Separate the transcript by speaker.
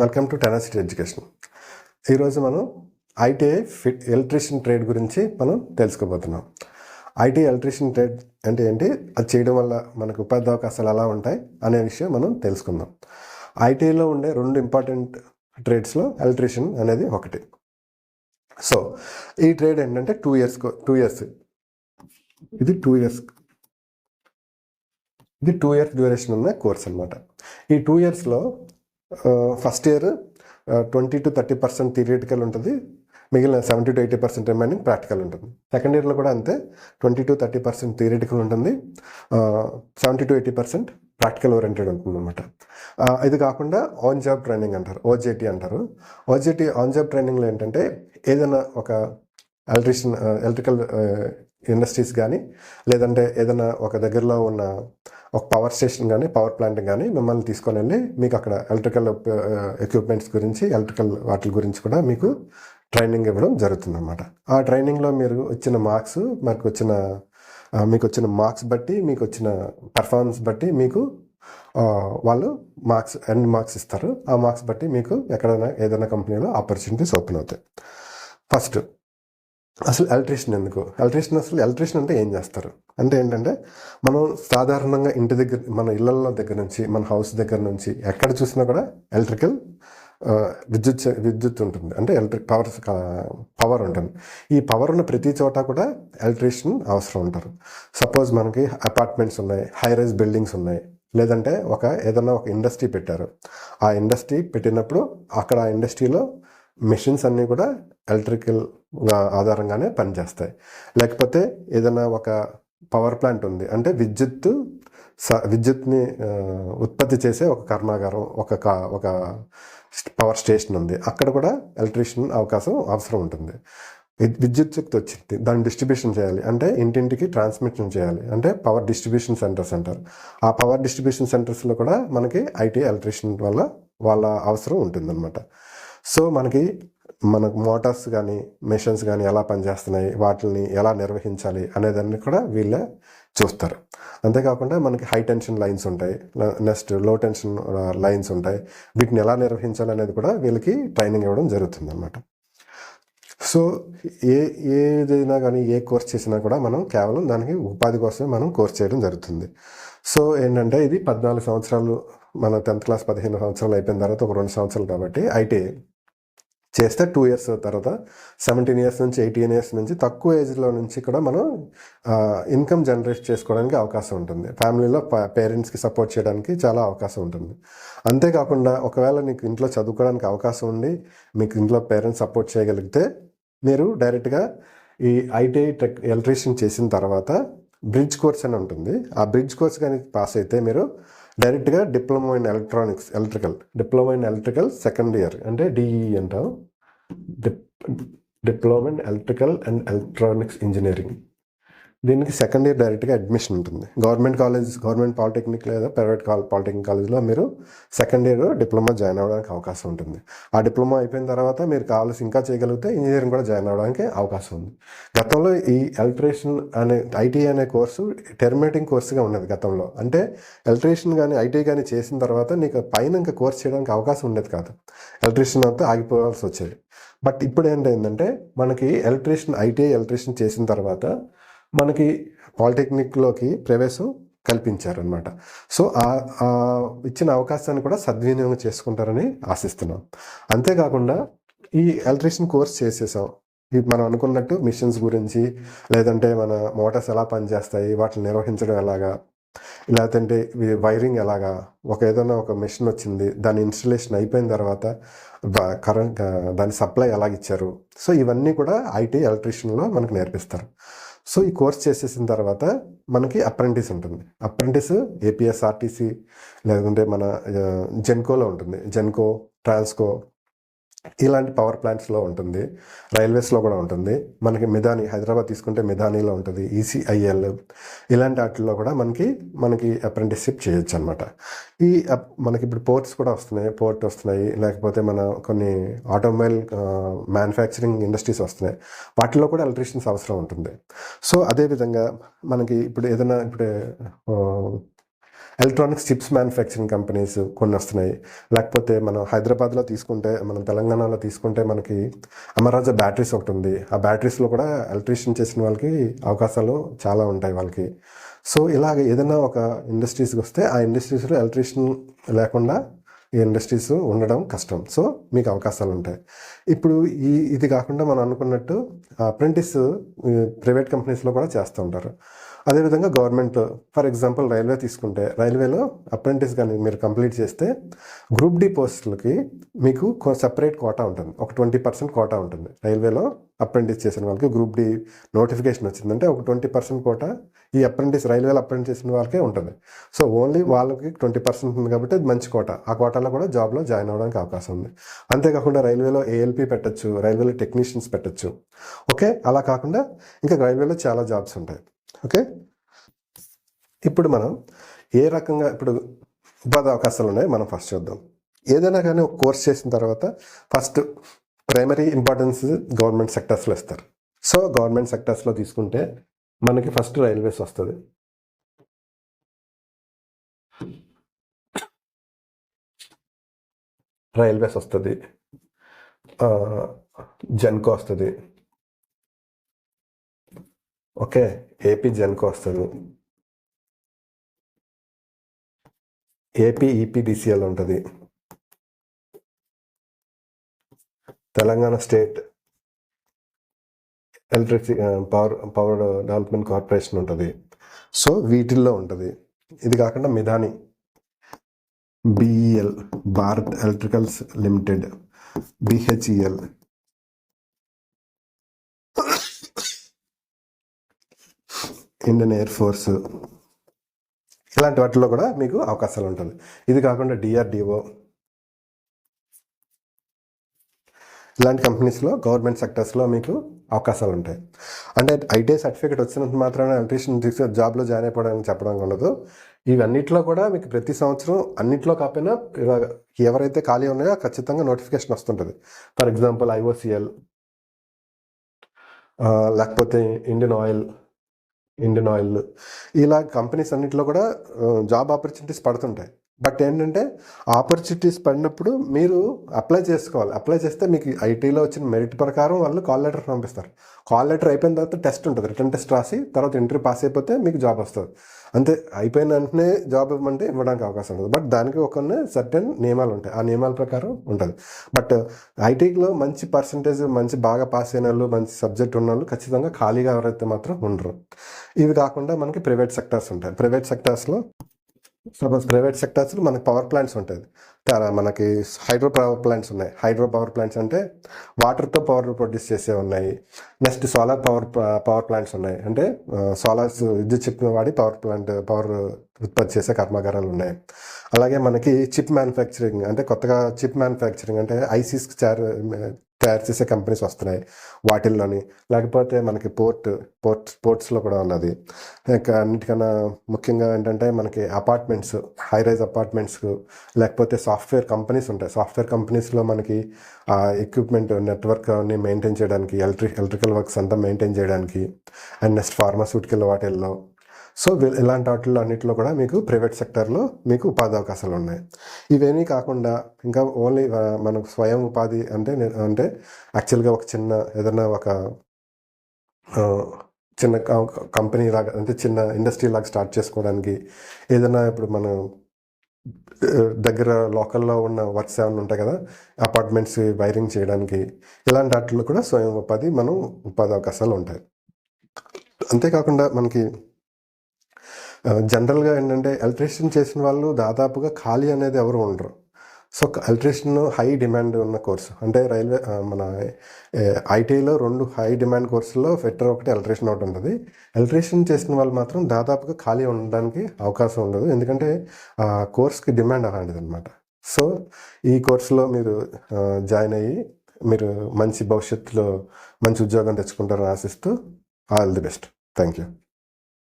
Speaker 1: Welcome to tenacity education. ఈరోజు మనం ITI fit electrician trade గురించి మనం తెలుసుకోబోతున్నాం. ఐటీ ఎలక్ట్రీషియన్ ట్రేడ్ అంటే ఏంటి? అది చేయడం వల్ల మనకు ఉపాధి అవకాశాలు ఎలా ఉంటాయి అనే విషయం మనం తెలుసుకుందాం. ఐటీఐలో ఉండే రెండు ఇంపార్టెంట్ ట్రేడ్స్లో ఎలక్ట్రీషియన్ అనేది ఒకటి. సో ఈ ట్రేడ్ ఏంటంటే టూ ఇయర్స్ టూ ఇయర్స్. ఇది టూ ఇయర్స్. ఇది టూ ఇయర్స్ డ్యూరేషన్ ఉన్న కోర్స్ అనమాట ఈ టూ ఇయర్స్లో first year twenty to thirty percent theoretical ఉంటుంది. మిగిలిన seventy to eighty percent remaining practical ఉంటుంది. సెకండ్ ఇయర్లో కూడా అంతే. Twenty to thirty percent theoretical ఉంటుంది. Seventy to eighty percent practical oriented ఉంటుంది అనమాట ఇది కాకుండా ఆన్ జాబ్ ట్రైనింగ్ అంటారు. ఓజేటీ అంటారు ఓజేటీ ఆన్ జాబ్ ట్రైనింగ్లో ఏంటంటే ఏదైనా ఒక ఎలక్ట్రిషియన్ ఎలక్ట్రికల్ ఇండస్ట్రీస్ కానీ లేదంటే ఏదైనా ఒక దగ్గరలో ఉన్న ఒక పవర్ స్టేషన్ కానీ పవర్ ప్లాంట్ కానీ మిమ్మల్ని తీసుకొని వెళ్ళి మీకు అక్కడ ఎలక్ట్రికల్ ఎక్విప్మెంట్స్ uh, గురించి ఎలక్ట్రికల్ వాటి గురించి కూడా మీకు ట్రైనింగ్ ఇవ్వడం జరుగుతుందన్నమాట. ఆ ట్రైనింగ్లో మీరు వచ్చిన మార్క్స్ మాకు వచ్చిన uh, మీకు వచ్చిన మార్క్స్ బట్టి మీకు వచ్చిన పర్ఫార్మెన్స్ బట్టి మీకు uh, వాళ్ళు మార్క్స్ ఎన్ని మార్క్స్ ఇస్తారు. ఆ మార్క్స్ బట్టి మీకు ఎక్కడైనా ఏదైనా కంపెనీలో ఆపర్చునిటీస్ ఓపెన్ అవుతాయి. ఫస్ట్ అసలు ఎలక్ట్రీషియన్ ఎందుకు? ఎలక్ట్రీషియన్ అసలు ఎలక్ట్రీషియన్ అంటే ఏం చేస్తారు? అంటే ఏంటంటే మనం సాధారణంగా ఇంటి దగ్గర మన ఇళ్ళల్లో దగ్గర నుంచి మన హౌస్ దగ్గర నుంచి ఎక్కడ చూసినా కూడా ఎలక్ట్రికల్ విద్యుత్ చే- విద్యుత్ ఉంటుంది. అంటే ఎలక్ట్రిక్ పవర్ పవర్ ఉంటుంది. ఈ పవర్ ఉన్న ప్రతి చోట కూడా ఎలక్ట్రీషియన్ అవసరం ఉంటారు సపోజ్ మనకి అపార్ట్మెంట్స్ ఉన్నాయి హై రైజ్ బిల్డింగ్స్ ఉన్నాయి. లేదంటే ఒక ఏదైనా ఒక ఇండస్ట్రీ పెట్టారు. ఆ ఇండస్ట్రీ పెట్టినప్పుడు అక్కడ ఆ ఇండస్ట్రీలో మెషిన్స్ అన్నీ కూడా ఎలక్ట్రికల్ ఆధారంగానే పనిచేస్తాయి. లేకపోతే ఏదైనా ఒక పవర్ ప్లాంట్ ఉంది. అంటే విద్యుత్ స విద్యుత్ని ఉత్పత్తి చేసే ఒక కర్మాగారం ఒక కా- ఒక పవర్ స్టేషన్ ఉంది. అక్కడ కూడా ఎలక్ట్రీషియన్ అవకాశం అవసరం ఉంటుంది. విద్యుత్ శక్తి వచ్చింది. దాన్ని డిస్ట్రిబ్యూషన్ చేయాలి. అంటే ఇంటింటికి ట్రాన్స్మిషన్ చేయాలి. అంటే పవర్ డిస్ట్రిబ్యూషన్ సెంటర్స్ అంటారు. ఆ పవర్ డిస్ట్రిబ్యూషన్ సెంటర్స్లో కూడా మనకి ఐటీ ఎలక్ట్రీషియన్ వల్ల వాళ్ళ అవసరం ఉంటుందన్నమాట. సో మనకి మనకు మోటార్స్ కానీ మిషన్స్ కానీ ఎలా పనిచేస్తున్నాయి వాటిని ఎలా నిర్వహించాలి అనేదాన్ని కూడా వీళ్ళే చూస్తారు. అంతేకాకుండా మనకి హై టెన్షన్ లైన్స్ ఉంటాయి. నెక్స్ట్లో టెన్షన్ లైన్స్ ఉంటాయి. వీటిని ఎలా నిర్వహించాలి అనేది కూడా వీళ్ళకి ట్రైనింగ్ ఇవ్వడం జరుగుతుంది అనమాట సో ఏ ఏదైనా కానీ ఏ కోర్స్ చేసినా కూడా మనం కేవలం దానికి ఉపాధి కోసమే మనం కోర్స్ చేయడం జరుగుతుంది. సో ఏంటంటే ఇది పద్నాలుగు సంవత్సరాలు మన టెన్త్ క్లాస్ పదిహేను సంవత్సరాలు అయిపోయిన తర్వాత ఒక రెండు సంవత్సరాలు కాబట్టి ఐటీ చేస్తే టూ ఇయర్స్ తర్వాత సెవెంటీన్ ఇయర్స్ నుంచి ఎయిటీన్ ఇయర్స్ నుంచి తక్కువ ఏజ్లో నుంచి కూడా మనం ఇన్కమ్ జనరేట్ చేసుకోవడానికి అవకాశం ఉంటుంది. ఫ్యామిలీలో పేరెంట్స్కి సపోర్ట్ చేయడానికి చాలా అవకాశం ఉంటుంది. అంతేకాకుండా ఒకవేళ నీకు ఇంట్లో చదువుకోవడానికి అవకాశం ఉండి మీకు ఇంట్లో పేరెంట్స్ సపోర్ట్ చేయగలిగితే మీరు డైరెక్ట్గా ఈ ఐటీఐ టెక్ ఎలక్ట్రీషియన్ చేసిన తర్వాత బ్రిడ్జ్ కోర్స్ అని ఉంటుంది. ఆ బ్రిడ్జ్ కోర్స్ కానీ పాస్ అయితే మీరు డైరెక్ట్గా diploma in electronics electrical. Diploma in electrical second year. అంటే డిఈ అంటాం. Dip diploma in electrical and electronics engineering. దీనికి సెకండ్ ఇయర్ డైరెక్ట్గా అడ్మిషన్ ఉంటుంది. గవర్నమెంట్ కాలేజ్ గవర్నమెంట్ పాలిటెక్నిక్ లేదా ప్రైవేట్ కాల్ పాలిటెక్నిక్ కాలేజ్లో మీరు సెకండ్ ఇయర్ డిప్లొమా జాయిన్ అవ్వడానికి అవకాశం ఉంటుంది. ఆ డిప్లొమా అయిపోయిన తర్వాత మీరు కావాల్సి ఇంకా చేయగలిగితే ఇంజనీరింగ్ కూడా జాయిన్ అవ్వడానికి అవకాశం ఉంది. గతంలో ఈ ఎలక్ట్రీషియన్ అనే ఐటీ అనే కోర్సు టెర్మినేటింగ్ కోర్సుగా ఉన్నది గతంలో. అంటే ఎలక్ట్రీషియన్ కానీ ఐటీ కానీ చేసిన తర్వాత నీకు పైన ఇంకా కోర్స్ చేయడానికి అవకాశం ఉండేది కాదు. ఎలక్ట్రీషియన్ అంతా ఆగిపోవాల్సి వచ్చేది. బట్ ఇప్పుడు ఏంటంటే మనకి ఎలక్ట్రీషియన్ ఐటీఐ ఎలక్ట్రీషియన్ చేసిన తర్వాత మనకి పాలిటెక్నిక్లోకి ప్రవేశం కల్పించారనమాట సో ఆ ఇచ్చిన అవకాశాన్ని కూడా సద్వినియోగం చేసుకుంటారని ఆశిస్తున్నాం. అంతేకాకుండా ఈ ఎలక్ట్రీషియన్ కోర్స్ చేసేసాం. మనం అనుకున్నట్టు మిషన్స్ గురించి లేదంటే మన మోటార్స్ ఎలా పనిచేస్తాయి వాటిని నిర్వహించడం ఎలాగా లేదంటే వైరింగ్ ఎలాగా ఒక ఏదైనా ఒక మెషిన్ వచ్చింది దాని ఇన్స్టలేషన్ అయిపోయిన తర్వాత కరెంట్ దాని సప్లై ఎలాగ ఇచ్చారు సో ఇవన్నీ కూడా ఐటీ ఎలక్ట్రీషియన్లో మనకు నేర్పిస్తారు. సో ఈ కోర్స్ చేసేసిన తర్వాత మనకి అప్రెంటిస్ ఉంటుంది. అప్రెంటిస్ ఏపీఎస్ఆర్టీసీ లేదంటే మన జెన్కోలో ఉంటుంది. జెన్కో ట్రాన్స్కో ఇలాంటి పవర్ ప్లాంట్స్లో ఉంటుంది. రైల్వేస్లో కూడా ఉంటుంది. మనకి మిధాని హైదరాబాద్ తీసుకుంటే మిదానీలో ఉంటుంది ఈసీఐఎల్ ఇలాంటి వాటిల్లో కూడా మనకి మనకి అప్రెంటిస్షిప్ చేయొచ్చు అనమాట ఈ అప్- మనకి ఇప్పుడు పోర్ట్స్ కూడా వస్తున్నాయి. పోర్ట్ వస్తున్నాయి. లేకపోతే మన కొన్ని ఆటోమొబైల్ మ్యానుఫ్యాక్చరింగ్ ఇండస్ట్రీస్ వస్తున్నాయి. వాటిలో కూడా ఎలక్ట్రీషియన్స్ అవసరం ఉంటుంది. సో అదేవిధంగా మనకి ఇప్పుడు ఏదైనా ఇప్పుడు ఎలక్ట్రానిక్స్ చిప్స్ మ్యానుఫ్యాక్చరింగ్ కంపెనీస్ కొన్ని వస్తున్నాయి లేకపోతే మనం హైదరాబాద్లో తీసుకుంటే మనం తెలంగాణలో తీసుకుంటే మనకి అమరాజా బ్యాటరీస్ ఒకటి ఉంది ఆ బ్యాటరీస్లో కూడా ఎలక్ట్రీషియన్ చేసిన వాళ్ళకి అవకాశాలు చాలా ఉంటాయి వాళ్ళకి. సో ఇలాగ ఏదైనా ఒక ఇండస్ట్రీస్కి వస్తే ఆ ఇండస్ట్రీస్లో ఎలక్ట్రీషియన్ లేకుండా ఈ ఇండస్ట్రీస్ ఉండడం కష్టం. సో మీకు అవకాశాలు ఉంటాయి. ఇప్పుడు ఈ ఇది కాకుండా మనం అనుకున్నట్టు అప్రెంటిస్ ప్రైవేట్ కంపెనీస్లో కూడా చేస్తూ ఉంటారు. అదేవిధంగా గవర్నమెంట్ ఫర్ ఎగ్జాంపుల్ రైల్వే తీసుకుంటే రైల్వేలో అప్రెంటిస్ కానీ మీరు కంప్లీట్ చేస్తే గ్రూప్ డి పోస్టులకి మీకు సపరేట్ కోటా ఉంటుంది. ఒక ట్వంటీ పర్సెంట్ కోటా ఉంటుంది. రైల్వేలో అప్రెంటిస్ చేసిన వాళ్ళకి గ్రూప్ డి నోటిఫికేషన్ వచ్చిందంటే ఒక ట్వంటీ పర్సెంట్ కోటా ఈ అప్రెంటిస్ రైల్వేలో అప్రెంటిస్ చేసిన వాళ్ళకే ఉంటుంది. సో ఓన్లీ వాళ్ళకి ట్వంటీ పర్సెంట్ ఉంది కాబట్టి అది మంచి కోట ఆ కోటాలో కూడా జాబ్లో జాయిన్ అవ్వడానికి అవకాశం ఉంది. అంతేకాకుండా రైల్వేలో ఏఎల్పి పెట్టచ్చు రైల్వేలో టెక్నీషియన్స్ పెట్టచ్చు. ఓకే? అలా కాకుండా ఇంకా రైల్వేలో చాలా జాబ్స్ ఉంటాయి. ఓకే? ఇప్పుడు మనం ఏ రకంగా ఇప్పుడు ఉపాధి అవకాశాలు ఉన్నాయి మనం ఫస్ట్ చూద్దాం. ఏదైనా కానీ ఒక కోర్స్ చేసిన తర్వాత ఫస్ట్ ప్రైమరీ ఇంపార్టెన్స్ గవర్నమెంట్ సెక్టర్స్లో ఇస్తారు. సో గవర్నమెంట్ సెక్టర్స్లో తీసుకుంటే మనకి ఫస్ట్ రైల్వేస్ వస్తుంది. రైల్వేస్ వస్తుంది. జెన్కో వస్తుంది. ఓకే ఏపీ జన్కు వస్తుంది. ఏపీ ఈపీడీసీఎల్ ఉంటుంది. Telangana state electricity power power development corporation ఉంటుంది. సో వీటిల్లో ఉంటుంది. ఇది కాకుండా Midhani BEL Bharat electricals limited BHEL Indian air force ఇలాంటి వాటిలో కూడా మీకు అవకాశాలు ఉంటుంది ఇది కాకుండా డిఆర్డిఓ ఇలాంటి కంపెనీస్లో గవర్నమెంట్ సెక్టర్స్లో మీకు అవకాశాలు ఉంటాయి. అంటే ఐటీఐ సర్టిఫికేట్ వచ్చినంత మాత్రాన ఎలక్ట్రీషియన్ తీసుకు జాబ్లో జాయిన్ అయిపోవడానికి చెప్పడం ఉండదు. ఇవన్నిట్లో కూడా మీకు ప్రతి సంవత్సరం అన్నిట్లో కాకపోయినా ఎవరైతే ఖాళీ ఉన్నాయో ఖచ్చితంగా నోటిఫికేషన్ వస్తుంటుంది. ఫర్ ఎగ్జాంపుల్ ఐఓసిఎల్ లేకపోతే ఇండియన్ ఆయిల్ ఇండియన్ ఆయిల్. ఇలా కంపెనీస్ అన్నింటిలో కూడా జాబ్ ఆపర్చునిటీస్ పడుతుంటాయి. బట్ ఏంటంటే ఆపర్చునిటీస్ పడినప్పుడు మీరు అప్లై చేసుకోవాలి. అప్లై చేస్తే మీకు ఐటీలో వచ్చిన మెరిట్ ప్రకారం వాళ్ళు కాల్ లెటర్ పంపిస్తారు. కాల్ లెటర్ అయిపోయిన తర్వాత టెస్ట్ ఉంటుంది. రిటర్న్ టెస్ట్ రాసి తర్వాత ఇంటర్వ్యూ పాస్ అయిపోతే మీకు జాబ్ వస్తుంది. అంతే అయిపోయిన వెంటనే జాబ్ ఇవ్వమంటే ఇవ్వడానికి అవకాశం ఉంటుంది బట్ దానికి ఒక సర్టెన్ నియమాలు ఉంటాయి. ఆ నియమాల ప్రకారం ఉంటుంది. బట్ ఐటీలో మంచి పర్సంటేజ్ మంచి బాగా పాస్ అయిన వాళ్ళు మంచి సబ్జెక్ట్ ఉన్న వాళ్ళు ఖచ్చితంగా ఖాళీగా ఎవరైతే మాత్రం ఉండరు. ఇవి కాకుండా మనకి ప్రైవేట్ సెక్టార్స్ ఉంటాయి. ప్రైవేట్ సెక్టార్స్లో సపోజ్ ప్రైవేట్ సెక్టార్స్లో మనకి పవర్ ప్లాంట్స్ ఉంటుంది చాలా మనకి హైడ్రో పవర్ ప్లాంట్స్ ఉన్నాయి. హైడ్రో పవర్ ప్లాంట్స్ అంటే వాటర్తో పవర్ ప్రొడ్యూస్ చేసే ఉన్నాయి. Next solar power power plants ఉన్నాయి. అంటే సోలార్స్ విద్యుత్ చిప్ను వాడి పవర్ ప్లాంట్ పవర్ ఉత్పత్తి చేసే కర్మాగారాలు ఉన్నాయి. అలాగే మనకి చిప్ మ్యానుఫ్యాక్చరింగ్ అంటే కొత్తగా చిప్ మ్యానుఫ్యాక్చరింగ్ అంటే ఐసీస్ తయారు చేసే కంపెనీస్ వస్తున్నాయి. వాటిల్లోని లేకపోతే మనకి పోర్ట్ పోర్ట్ పోర్ట్స్లో కూడా ఉన్నది. ఇంకా అన్నిటికన్నా ముఖ్యంగా ఏంటంటే మనకి అపార్ట్మెంట్స్ హై రైజ్ అపార్ట్మెంట్స్ లేకపోతే సాఫ్ట్వేర్ కంపెనీస్ ఉంటాయి. సాఫ్ట్వేర్ కంపెనీస్లో మనకి ఆ ఎక్విప్మెంట్ నెట్వర్క్ అన్ని మెయింటైన్ చేయడానికి ఎలక్ట్రిక్ ఎలక్ట్రికల్ వర్క్స్ అంతా మెయింటైన్ చేయడానికి అండ్ నెక్స్ట్ ఫార్మాస్యూటికల్ వాటిల్లో సో ఇలాంటి వాటిల్లో అన్నింటిలో కూడా మీకు ప్రైవేట్ సెక్టర్లో మీకు ఉపాధి అవకాశాలు ఉన్నాయి ఇవేమీ కాకుండా ఇంకా ఓన్లీ మనకు స్వయం ఉపాధి అంటే అంటే యాక్చువల్గా ఒక చిన్న ఏదైనా ఒక చిన్న కంపెనీ లాగా అంటే చిన్న ఇండస్ట్రీ లాగా స్టార్ట్ చేసుకోవడానికి ఏదైనా ఇప్పుడు మనం దగ్గర లోకల్లో ఉన్న వర్క్స్ ఏమైనా ఉంటాయి కదా అపార్ట్మెంట్స్ వైరింగ్ చేయడానికి ఇలాంటి వాటిలో కూడా స్వయం ఉపాధి మనం ఉపాధి అవకాశాలు ఉంటాయి అంతేకాకుండా మనకి జనరల్గా ఏంటంటే ఎలక్ట్రీషియన్ చేసిన వాళ్ళు దాదాపుగా ఖాళీ అనేది ఎవరు ఉండరు. సో ఎలక్ట్రీషియన్ హై డిమాండ్ ఉన్న కోర్సు. అంటే రైల్వే మన ఐటీలో రెండు హై డిమాండ్ కోర్సుల్లో ఫెటర్ ఒకటి ఎలక్ట్రీషియన్ ఒకటి ఉంటుంది. ఎలక్ట్రీషియన్ చేసిన వాళ్ళు మాత్రం దాదాపుగా ఖాళీ ఉండడానికి అవకాశం ఉండదు. ఎందుకంటే ఆ కోర్స్కి డిమాండ్ అలాంటిది అనమాట సో ఈ కోర్సులో మీరు జాయిన్ అయ్యి మీరు మంచి భవిష్యత్తులో మంచి ఉద్యోగం తెచ్చుకుంటారని ఆశిస్తూ all the best. Thank you